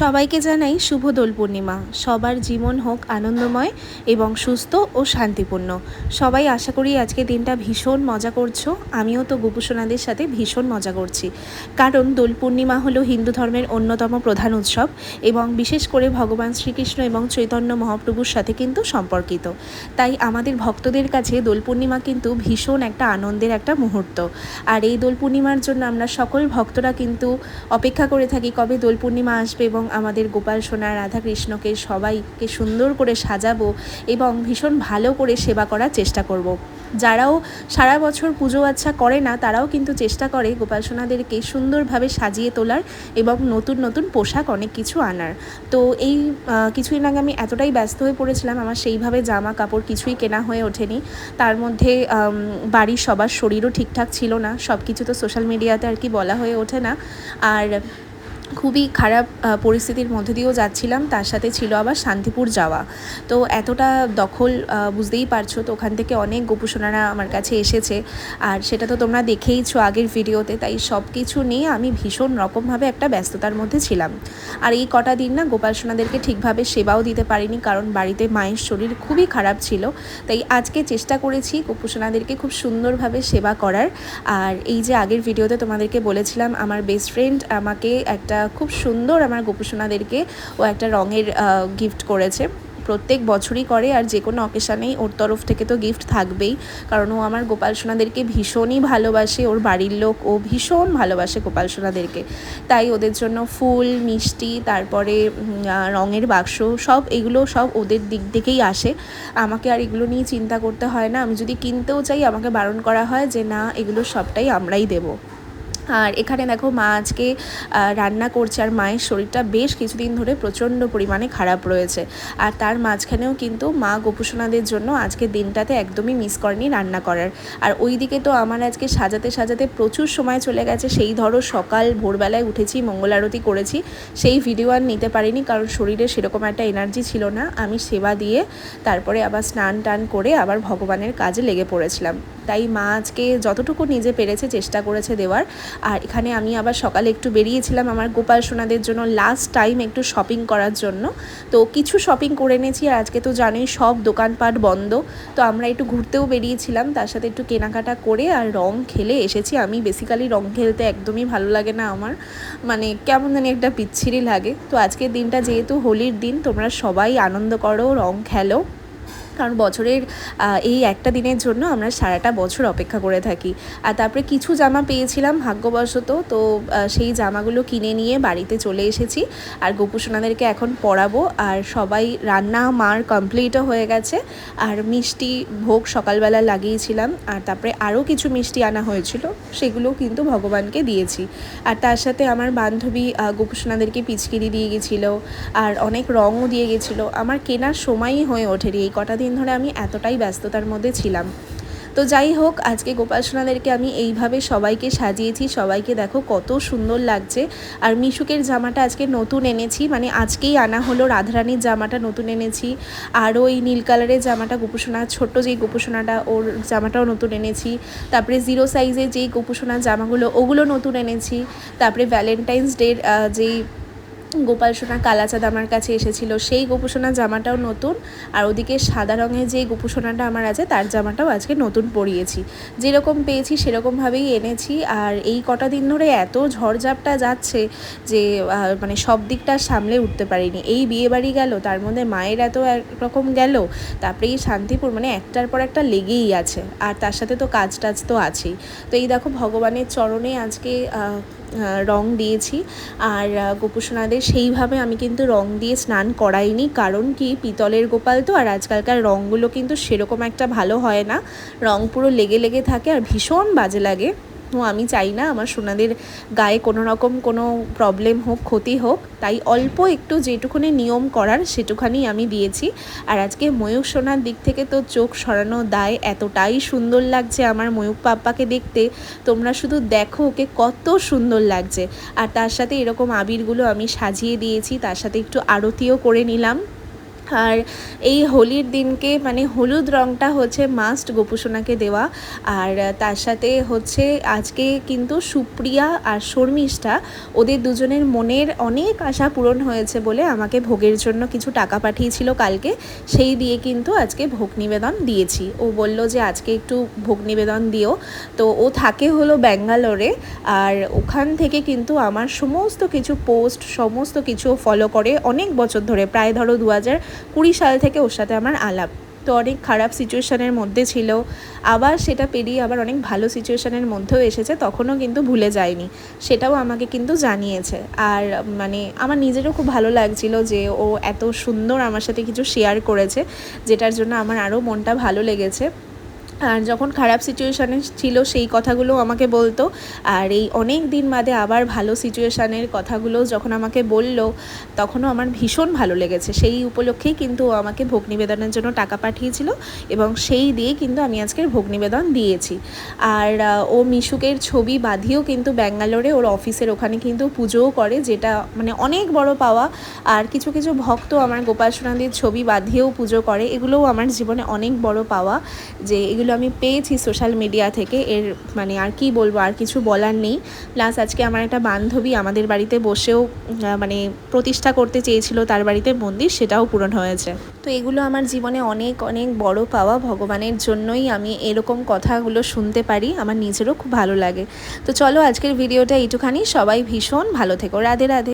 সবাইকে জানাই শুভ দোল পূর্ণিমা সবার জীবন হোক আনন্দময় এবং সুস্থ ও শান্তিপূর্ণ। সবাই আশা করি আজকে দিনটা ভীষণ মজা করছ। আমিও তো গোপুসোনাদের সাথে ভীষণ মজা করছি। কারণ দোল পূর্ণিমা হলো হিন্দু ধর্মের অন্যতম প্রধান উৎসব এবং বিশেষ করে ভগবান শ্রীকৃষ্ণ এবং চৈতন্য মহাপ্রভুর সাথে কিন্তু সম্পর্কিত। তাই আমাদের ভক্তদের কাছে দোল পূর্ণিমা কিন্তু ভীষণ একটা আনন্দের একটা মুহূর্ত। আর এই দোল পূর্ণিমার জন্য আমরা সকল ভক্তরা কিন্তু অপেক্ষা করে থাকি কবে দোল পূর্ণিমা আসবে এবং আমাদের গোপাল সোনা, রাধাকৃষ্ণকে সবাইকে সুন্দর করে সাজাবো এবং ভীষণ ভালো করে সেবা করার চেষ্টা করব। যারাও সারা বছর পুজো আচ্ছা করে না, তারাও কিন্তু চেষ্টা করে গোপাল সোনাদেরকে সুন্দরভাবে সাজিয়ে তোলার এবং নতুন নতুন পোশাক অনেক কিছু আনার। তো এই কিছুদিন আগে আমি এতটাই ব্যস্ত হয়ে পড়েছিলাম, আমার সেইভাবে জামা কাপড় কিছুই কেনা হয়ে ওঠেনি। তার মধ্যে বাড়ির সবার শরীরও ঠিকঠাক ছিল না সব কিছু তো সোশ্যাল মিডিয়াতে আর কি বলা হয়ে ওঠে না। আর খুবই খারাপ পরিস্থিতির মধ্যে দিয়েও যাচ্ছিলাম, তার সাথে ছিল আবার শান্তিপুর যাওয়া। তো এতটা দখল বুঝতেই পারছ, তো ওখান থেকে অনেক গোপুসোনারা আমার কাছে এসেছে। আর সেটা তো তোমরা দেখেইছো আগের ভিডিওতে, তাই সব কিছু নিয়ে আমি ভীষণ রকমভাবে একটা ব্যস্ততার মধ্যে ছিলাম। আর এই কটা দিন না গোপাল সোনাদেরকে ঠিকভাবে সেবাও দিতে পারিনি, কারণ বাড়িতে মায়ের শরীর খুবই খারাপ ছিল। তাই আজকে চেষ্টা করেছি গোপুসোনাদেরকে খুব সুন্দরভাবে সেবা করার। আর এই যে আগের ভিডিওতে তোমাদেরকে বলেছিলাম, আমার বেস্ট ফ্রেন্ড আমাকে একটা খুব সুন্দর আমার গোপুসোনাদেরকে ও একটা রঙের গিফট করেছে। প্রত্যেক বছরই করে আর যে কোনো অকেশানেই ওর তরফ থেকে তো গিফট থাকবেই। কারণ ও আমার গোপাল সোনাদেরকে ভীষণই ভালোবাসে, ওর বাড়ির লোক ও ভীষণ ভালোবাসে গোপাল সোনাদেরকে তাই ওদের জন্য ফুল, মিষ্টি, তারপরে রঙের বাক্স সব এগুলো সব ওদের দিক থেকেই আসে। আমাকে আর এগুলো নিয়ে চিন্তা করতে হয় না। আমি যদি কিনতেও চাই, আমাকে বারণ করা হয় যে, না, এগুলো সবটাই আমরাই দেবো। আর এখানে দেখো মা আজকে রান্না করছে আর মায়ের শরীরটা বেশ কিছুদিন ধরে প্রচণ্ড পরিমাণে খারাপ রয়েছে। আর তার মাঝখানেও কিন্তু মা গোপুসোনাদের জন্য আজকে দিনটাতে একদমই মিস করেনি রান্না করার। আর ওই দিকে তো আমার আজকে সাজাতে সাজাতে প্রচুর সময় চলে গেছে। সেই ধরো সকাল ভোরবেলায় উঠেছি, মঙ্গল আরতি করেছি, সেই ভিডিও আর নিতে পারিনি কারণ শরীরে সেরকম একটা এনার্জি ছিল না। আমি সেবা দিয়ে তারপরে আবার স্নান টান করে আবার ভগবানের কাজে লেগে পড়েছিলাম। তাই মা আজকে যতটুকু নিজে পেরেছে চেষ্টা করেছে দেওয়ার আর এখানে আমি আবার সকালে একটু বেরিয়েছিলাম আমার গোপাল সোনাদের জন্য লাস্ট টাইম একটু শপিং করার জন্য। তো কিছু শপিং করে এনেছি আর আজকে তো জানোই সব দোকানপাট বন্ধ। তো আমরা একটু ঘুরতেও বেরিয়েছিলাম, তার সাথে একটু কেনাকাটা করে আর রং খেলে এসেছি। আমি বেসিক্যালি রং খেলতে একদমই ভালো লাগে না আমার। মানে কেমন জানি একটা পিচ্ছিরি লাগে। তো আজকের দিনটা যেহেতু হোলির দিন, তোমরা সবাই আনন্দ করো, রং খেলো। কারণ বছরের এই একটা দিনের জন্য আমরা সারাটা বছর অপেক্ষা করে থাকি। আর তারপরে কিছু জামা পেয়েছিলাম ভাগ্যবশত, তো সেই জামাগুলো কিনে নিয়ে বাড়িতে চলে এসেছি। আর গোপুসোনাদেরকে এখন পরাবো। আর সবাই রান্না মার কমপ্লিটও হয়ে গেছে। আর মিষ্টি ভোগ সকালবেলা লাগিয়েছিলাম। আর তারপরে আরও কিছু মিষ্টি আনা হয়েছিল, সেগুলো কিন্তু ভগবানকে দিয়েছি। আর তার সাথে আমার বান্ধবী গোপুসোনাদেরকে পিচকিরি দিয়ে গেছিল। আর অনেক রঙও দিয়ে গেছিল। আমার কেনার সময়ই হয়ে ওঠেনি। এই কটা দিন ধরে আমি এতটাই ব্যস্ততার মধ্যে ছিলাম। তো যাই হোক, আজকে গোপাল সোনাদেরকে আমি এইভাবে সবাইকে সাজিয়েছি। সবাইকে দেখো কত সুন্দর লাগছে। আর মিশুকের জামাটা আজকে নতুন এনেছি। মানে আজকেই আনা হলো রাধারানীর জামাটা নতুন এনেছি। আর ওই নীল কালারের জামাটা গোপুসোনা, ছোট্ট যেই গোপুসোনাটা, ওর জামাটাও নতুন এনেছি। তারপরে জিরো সাইজের যেই গোপুসোনার জামাগুলো, ওগুলো নতুন এনেছি। তারপরে ভ্যালেন্টাইন্স ডের যেই গোপাল সোনা কালাচাঁদ আমার কাছে এসেছিল। সেই গোপুসোনা জামাটাও নতুন আর ওদিকে সাদা রঙের যে গোপুসোনাটা আমার আছে, তার জামাটাও আজকে নতুন পরিয়েছি। যেরকম পেয়েছি সেরকমভাবেই এনেছি আর এই কটা দিন ধরে এত ঝড়ঝাপটা যাচ্ছে যে মানে সব দিকটা সামলে উঠতে পারিনি। এই বিয়ে বাড়ি গেল, তার মধ্যে মায়ের এত একরকম গেল, তারপরে এই শান্তিপুর মানে একটার পর একটা লেগেই আছে। আর তার সাথে তো কাজ টাজ তো আছেই। তো এই দেখো ভগবানের চরণে আজকে রং দিয়েছি। আর গোপুসোনাদের সেইভাবে আমি কিন্তু রং দিয়ে স্নান করাইনি। কারণ কি? পিতলের গোপাল তো, আর আজকালকার রঙগুলো কিন্তু সেরকম একটা ভালো হয় না। রং পুরো লেগে লেগে থাকে আর ভীষণ বাজে লাগে। তো আমি চাই না আমার সোনাদের গায়ে কোনো রকম কোনো প্রবলেম হোক, ক্ষতি হোক। তাই অল্প একটু যেটুকুনি নিয়ম করার সেটুখানি আমি দিয়েছি। আর আজকে ময়ূর সোনার দিক থেকে তো চোখ সরানো দায়, এতটাই সুন্দর লাগছে আমার ময়ূক পাপ্পাকে দেখতে। তোমরা শুধু দেখো ওকে কত সুন্দর লাগছে। আর তার সাথে এরকম আবিরগুলো আমি সাজিয়ে দিয়েছি, তার সাথে একটু আরতিও করে নিলাম। আর এই হোলির দিনকে মানে হলুদ রঙটা হচ্ছে মাস্ট গোপুসোনাকে দেওয়া। আর তার সাথে হচ্ছে আজকে কিন্তু সুপ্রিয়া আর শর্মিষ্ঠা ওদের দুজনের মনের অনেক আশা পূরণ হয়েছে বলে আমাকে ভোগের জন্য কিছু টাকা পাঠিয়েছিল কালকে। সেই দিয়ে কিন্তু আজকে ভোগ নিবেদন দিয়েছি। ও বলল যে আজকে একটু ভোগ নিবেদন দিও। তো ও থাকে হলো ব্যাঙ্গালোরে আর ওখান থেকে কিন্তু আমার সমস্ত কিছু পোস্ট সমস্ত কিছু ফলো করে অনেক বছর ধরে। প্রায় ধরো দু হাজার কুড়ি সাল থেকে ওর সাথে আমার আলাপ। তো অনেক খারাপ সিচুয়েশানের মধ্যে ছিল। আবার সেটা পেরিয়ে আবার অনেক ভালো সিচুয়েশানের মধ্যেও এসেছে, তখনও কিন্তু ভুলে যায়নি। সেটাও আমাকে কিন্তু জানিয়েছে। আর মানে আমার নিজেরও খুব ভালো লাগছিল যে ও এত সুন্দর আমার সাথে কিছু শেয়ার করেছে, যেটার জন্য আমার আরও মনটা ভালো লেগেছে। আর যখন খারাপ সিচুয়েশানে ছিল, সেই কথাগুলো আমাকে বলতো। আর এই অনেক দিন বাদে আবার ভালো সিচুয়েশানের কথাগুলো যখন আমাকে বলল, তখনও আমার ভীষণ ভালো লেগেছে। সেই উপলক্ষেই কিন্তু আমাকে ভোগ নিবেদনের জন্য টাকা পাঠিয়েছিল এবং সেই দিয়ে কিন্তু আমি আজকের ভোগ নিবেদন দিয়েছি। আর ও মিশুকের ছবি বাঁধিয়েও কিন্তু ব্যাঙ্গালোরে ওর অফিসের ওখানে কিন্তু পুজোও করে, যেটা মানে অনেক বড় পাওয়া। আর কিছু কিছু ভক্ত আমার গোপাল সোনাদির ছবি বাঁধিয়েও পুজো করে, এগুলোও আমার জীবনে অনেক বড় পাওয়া। যে এগুলো আমি পেয়েছি সোশ্যাল মিডিয়া থেকে। এর মানে আর কি বলব, আর কিছু বলার নেই। প্লাস আজকে আমার একটা বান্ধবী আমাদের বাড়িতে বসেও মানে প্রতিষ্ঠা করতে চেয়েছিল তার বাড়িতে মন্দির, সেটাও পূরণ হয়েছে। তো এগুলো আমার জীবনে অনেক অনেক বড় পাওয়া। ভগবানের জন্যই আমি এরকম কথাগুলো শুনতে পারি। আমার নিজেরও খুব ভালো লাগে। তো চলো আজকের ভিডিওটা এইটুখানি। সবাই ভীষণ ভালো থেকো। রাধে রাধে।